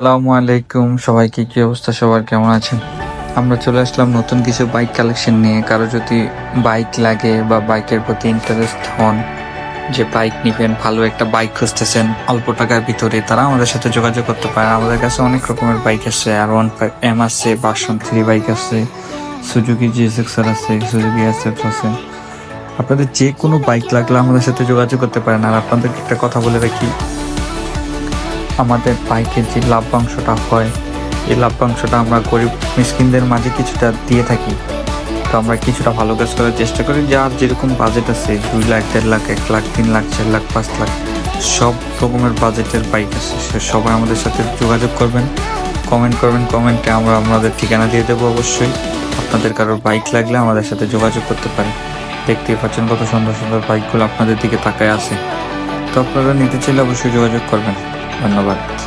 আসসালামু আলাইকুম। সবাইকে কি অবস্থা? সবার কেমন আছেন? আমরা চলে আসলাম নতুন কিছু বাইক কালেকশন নিয়ে। কারও যদি বাইক লাগে বা বাইকের প্রতি ইন্টারেস্ট হন, যে বাইক নিবেন, ভালো একটা বাইক খুঁজতেছেন, অল্প টাকার ভিতরে, তারা আমাদের সাথে যোগাযোগ করতে পারে আমাদের কাছে অনেক রকমের বাইক আছে। আর ওয়ান ফাইভ এম আছে বাসন থ্রি বাইক আছে সুজুকি জিএসএক্সআর আছে সুজুকি এসএফ আছে। আপনাদের যে কোনো বাইক লাগলে আমাদের সাথে যোগাযোগ করতে পারেন। আর আপনাদেরকে একটা কথা বলে রাখি আমাদের বাইকের যে লাভ্যাংশটা হয়, এই লাভ্যাংশটা আমরা গরিব মিসকিনদের মাঝে কিছুটা দিয়ে থাকি। তো আমরা কিছুটা ভালো কাজ করার চেষ্টা করি। যার যেরকম বাজেট আছে, দুই লাখ, দেড় লাখ, এক লাখ, তিন লাখ, চার লাখ, পাঁচ লাখ, সব রকমের বাজেটের বাইক আছে। সে সবাই আমাদের সাথে যোগাযোগ করবেন কমেন্ট করবেন কমেন্টে আমরা আমাদের ঠিকানা দিয়ে দেবো অবশ্যই। আপনাদের কারোর বাইক লাগলে আমাদের সাথে যোগাযোগ করতে পারেন। দেখতেই পাচ্ছেন কত সুন্দর সুন্দর বাইকগুলো আপনাদের দিকে তাকায় আছে। তো আপনারা নিতে চাইলে অবশ্যই যোগাযোগ করবেন। ধন্যবাদ।